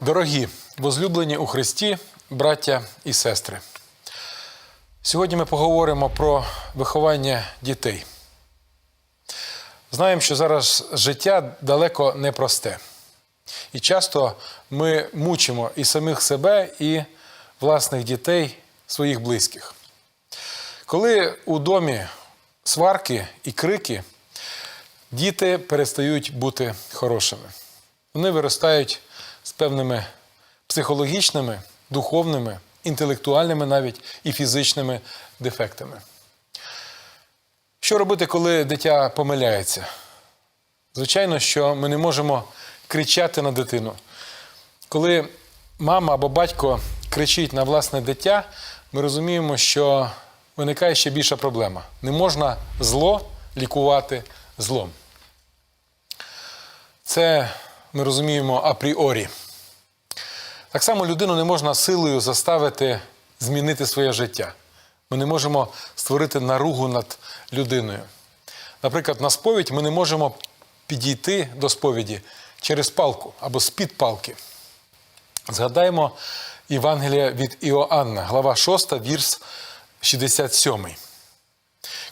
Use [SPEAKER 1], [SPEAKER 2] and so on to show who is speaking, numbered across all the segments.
[SPEAKER 1] Дорогі, возлюблені у Христі, браття і сестри. Сьогодні ми поговоримо про виховання дітей. Знаємо, що зараз життя далеко не просте. І часто ми мучимо і самих себе, і власних дітей, своїх близьких. Коли у домі сварки і крики, діти перестають бути хорошими. Вони виростають з певними психологічними, духовними, інтелектуальними навіть і фізичними дефектами. Що робити, коли дитя помиляється? Звичайно, що ми не можемо кричати на дитину. Коли мама або батько кричить на власне дитя, ми розуміємо, що виникає ще більша проблема. Не можна зло лікувати злом. Це ми розуміємо апріорі. Так само людину не можна силою заставити змінити своє життя. Ми не можемо створити наругу над людиною. Наприклад, на сповідь ми не можемо підійти до сповіді через палку або з-під палки. Згадаємо Євангелія від Іоанна, глава 6, вірс 67.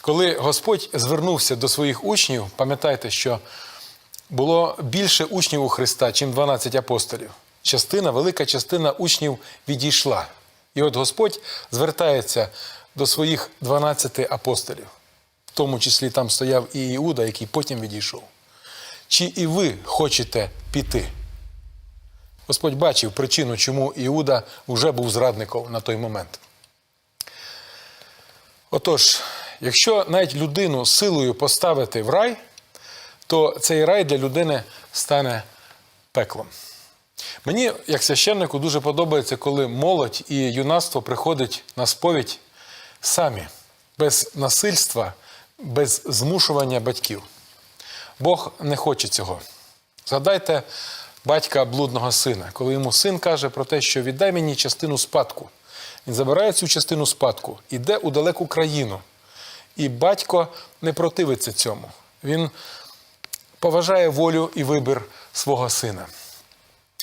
[SPEAKER 1] Коли Господь звернувся до своїх учнів, пам'ятайте, що було більше учнів у Христа, чим 12 апостолів. Частина, велика частина учнів відійшла. І от Господь звертається до своїх 12 апостолів, в тому числі там стояв і Іуда, який потім відійшов. Чи і ви хочете піти? Господь бачив причину, чому Іуда вже був зрадником на той момент. Отож, якщо навіть людину силою поставити в рай, то цей рай для людини стане пеклом. Мені, як священнику, дуже подобається, коли молодь і юнацтво приходить на сповідь самі, без насильства, без змушування батьків. Бог не хоче цього. Згадайте батька блудного сина, коли йому син каже про те, що віддай мені частину спадку. Він забирає цю частину спадку, іде у далеку країну. І батько не противиться цьому. Він поважає волю і вибір свого сина.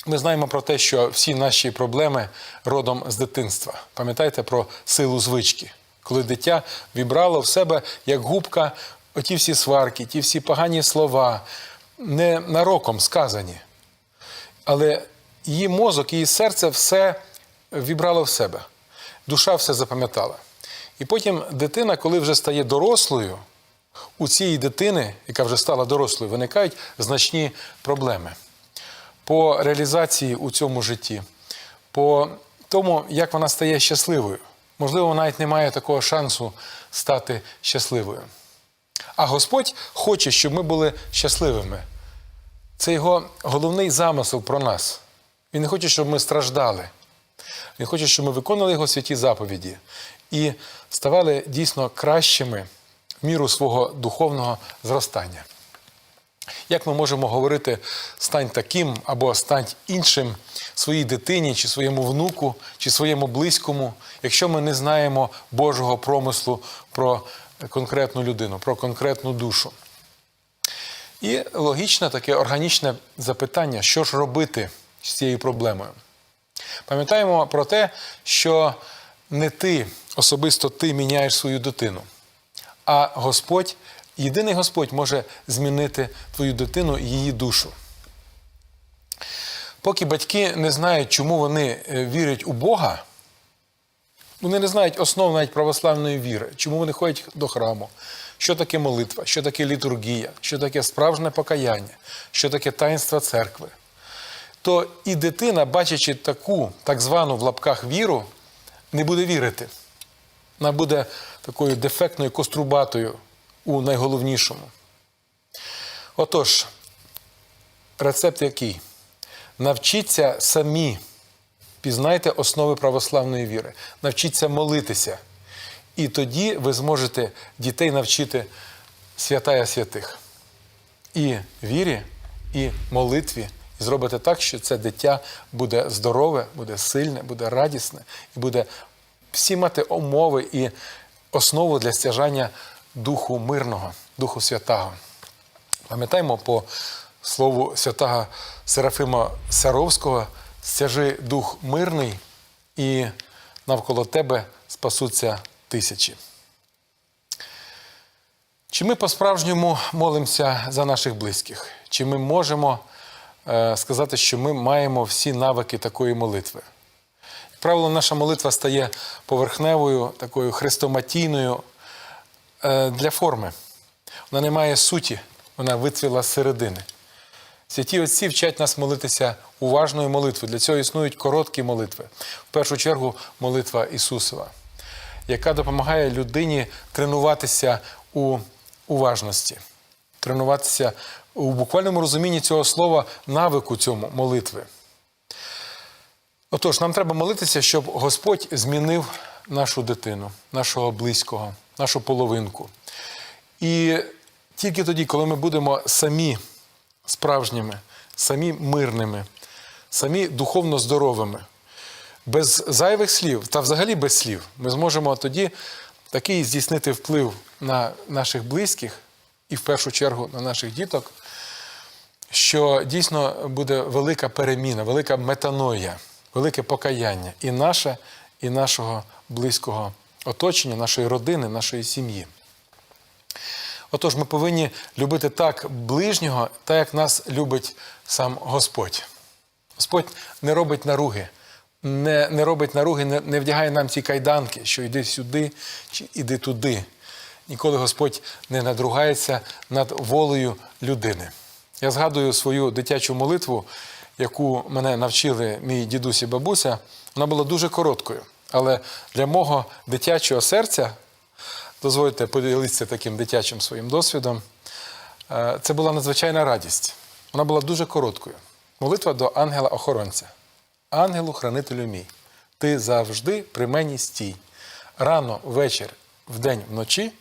[SPEAKER 1] Ми знаємо про те, що всі наші проблеми родом з дитинства. Пам'ятаєте про силу звички, коли дитя вібрало в себе як губка оті всі сварки, ті всі погані слова, не нароком сказані. Але її мозок, її серце все вібрало в себе. Душа все запам'ятала. І потім дитина, коли вже стає дорослою, у цієї дитини, яка вже стала дорослою, виникають значні проблеми по реалізації у цьому житті, по тому, як вона стає щасливою. Можливо, вона навіть не має такого шансу стати щасливою. А Господь хоче, щоб ми були щасливими. Це його головний замисел про нас. Він не хоче, щоб ми страждали. Він хоче, щоб ми виконували його святі заповіді і ставали дійсно кращими в міру свого духовного зростання. Як ми можемо говорити стань таким або стань іншим своїй дитині, чи своєму внуку, чи своєму близькому, якщо ми не знаємо Божого промислу про конкретну людину, про конкретну душу? І логічне таке органічне запитання, що ж робити з цією проблемою? Пам'ятаємо про те, що не ти, особисто ти міняєш свою дитину, а Господь, єдиний Господь може змінити твою дитину і її душу. Поки батьки не знають, чому вони е, вірять у Бога, вони не знають основ навіть православної віри, чому вони ходять до храму, що таке молитва, що таке літургія, що таке справжнє покаяння, що таке таїнство церкви. То і дитина, бачачи таку так звану в лапках віру, не буде вірити. Вона буде такою дефектною кострубатою у найголовнішому. Отож, рецепт який? Навчіться самі, пізнайте основи православної віри, навчіться молитися. І тоді ви зможете дітей навчити святая святих. І вірі, і молитві. І зробите так, що це дитя буде здорове, буде сильне, буде радісне і буде всі мати умови і основу для стяжання Духу мирного, Духу Святого. Пам'ятаємо по слову святого Серафима Саровського, стяжи дух мирний, і навколо тебе спасуться тисячі. Чи ми по-справжньому молимося за наших близьких? Чи ми можемо е, сказати, що ми маємо всі навики такої молитви? Як правило, наша молитва стає поверхневою, такою хрестоматійною для форми. Вона не має суті, вона вицвіла з середини. Святі отці вчать нас молитися уважною молитвою. Для цього існують короткі молитви. В першу чергу, молитва Ісусова, яка допомагає людині тренуватися у уважності, тренуватися у буквальному розумінні цього слова навику цьому молитви. Отож, нам треба молитися, щоб Господь змінив нашу дитину, нашого близького, нашу половинку. І тільки тоді, коли ми будемо самі справжніми, самі мирними, самі духовно здоровими, без зайвих слів та взагалі без слів, ми зможемо тоді такий здійснити вплив на наших близьких і в першу чергу на наших діток, що дійсно буде велика переміна, велика метаноя, велике покаяння і наше, і нашого близького оточення, нашої родини, нашої сім'ї. Отож, ми повинні любити так ближнього, так як нас любить сам Господь. Господь не робить наруги, не, не робить наруги, не, не вдягає нам ці кайданки, що йди сюди чи іди туди. Ніколи Господь не надругається над волею людини. Я згадую свою дитячу молитву, яку мене навчили мій дідусь і бабуся. Вона була дуже короткою, але для мого дитячого серця дозвольте поділитися таким дитячим своїм досвідом. Е, Це була надзвичайна радість. Вона була дуже короткою. Молитва до ангела-охоронця. Ангелу, хранителю мій, ти завжди при мені стій. Рано, вечір, вдень, вночі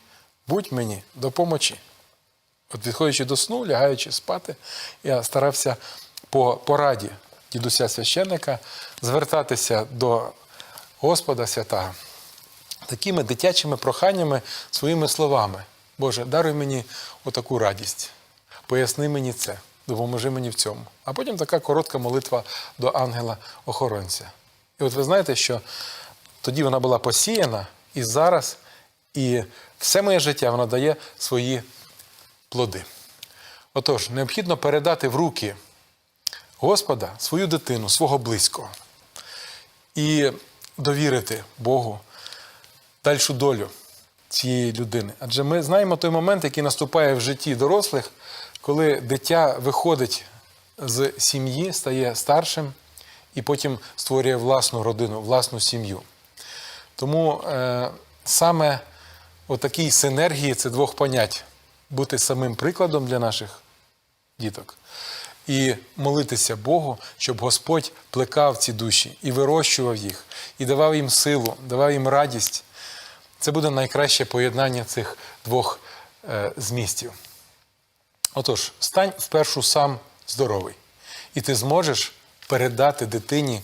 [SPEAKER 1] будь мені допомочі. От відходячи до сну, лягаючи спати, я старався по пораді дідуся священника звертатися до Господа святого такими дитячими проханнями, своїми словами. Боже, даруй мені отаку радість, поясни мені це, допоможи мені в цьому. А потім така коротка молитва до ангела-охоронця. І от ви знаєте, що тоді вона була посіяна, і зараз, і все моє життя вона дає свої плоди. Отож, необхідно передати в руки Господа свою дитину, свого близького, і довірити Богу дальшу долю цієї людини. Адже ми знаємо той момент, який наступає в житті дорослих, коли дитя виходить з сім'ї, стає старшим і потім створює власну родину, власну сім'ю. Тому е, саме отакій синергії це двох понять бути самим прикладом для наших діток і молитися Богу, щоб Господь плекав ці душі і вирощував їх, і давав їм силу, давав їм радість. Це буде найкраще поєднання цих двох е, змістів. Отож, стань спершу сам здоровий, і ти зможеш передати дитині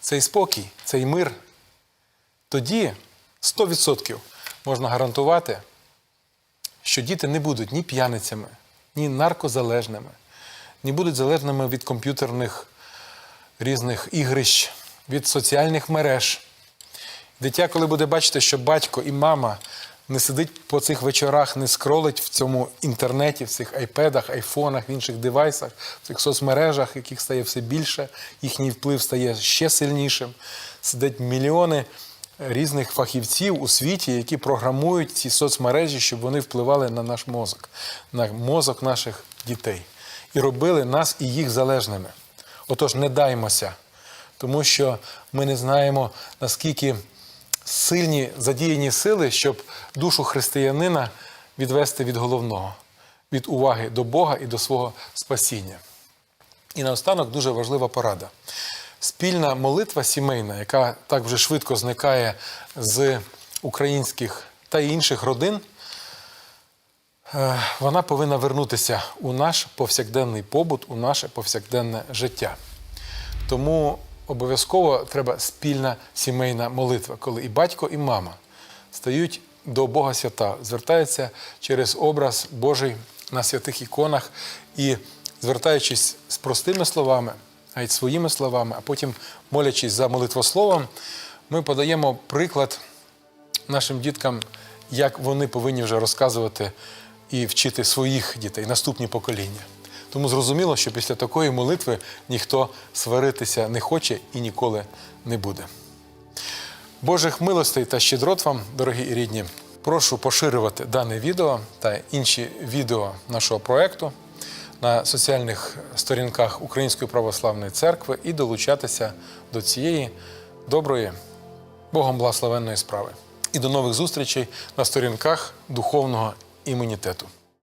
[SPEAKER 1] цей спокій, цей мир. Тоді 100% можна гарантувати, що діти не будуть ні п'яницями, ні наркозалежними, не будуть залежними від комп'ютерних різних ігрищ, від соціальних мереж. Дитя, коли буде бачити, що батько і мама не сидить по цих вечорах, не скролить в цьому інтернеті, в цих айпедах, айфонах, в інших девайсах, в цих соцмережах, яких стає все більше, їхній вплив стає ще сильнішим. Сидять мільйони різних фахівців у світі, які програмують ці соцмережі, щоб вони впливали на наш мозок, на мозок наших дітей і робили нас і їх залежними. Отож, не даймося, тому що ми не знаємо, наскільки сильні задіяні сили, щоб душу християнина відвести від головного, від уваги до Бога і до свого спасіння. І наостанок дуже важлива порада. Спільна молитва сімейна, яка так вже швидко зникає з українських та інших родин, вона повинна вернутися у наш повсякденний побут, у наше повсякденне життя. Тому обов'язково треба спільна сімейна молитва, коли і батько, і мама стають до Бога свята, звертаються через образ Божий на святих іконах і, звертаючись з простими словами, а й своїми словами, а потім, молячись за молитвословом, ми подаємо приклад нашим діткам, як вони повинні вже розказувати і вчити своїх дітей, наступні покоління. Тому зрозуміло, що після такої молитви ніхто сваритися не хоче і ніколи не буде. Божих милостей та щедрот вам, дорогі і рідні. Прошу поширювати дане відео та інші відео нашого проекту на соціальних сторінках Української православної церкви і долучатися до цієї доброї, Богом благословенної справи. І до нових зустрічей на сторінках духовного імунітету.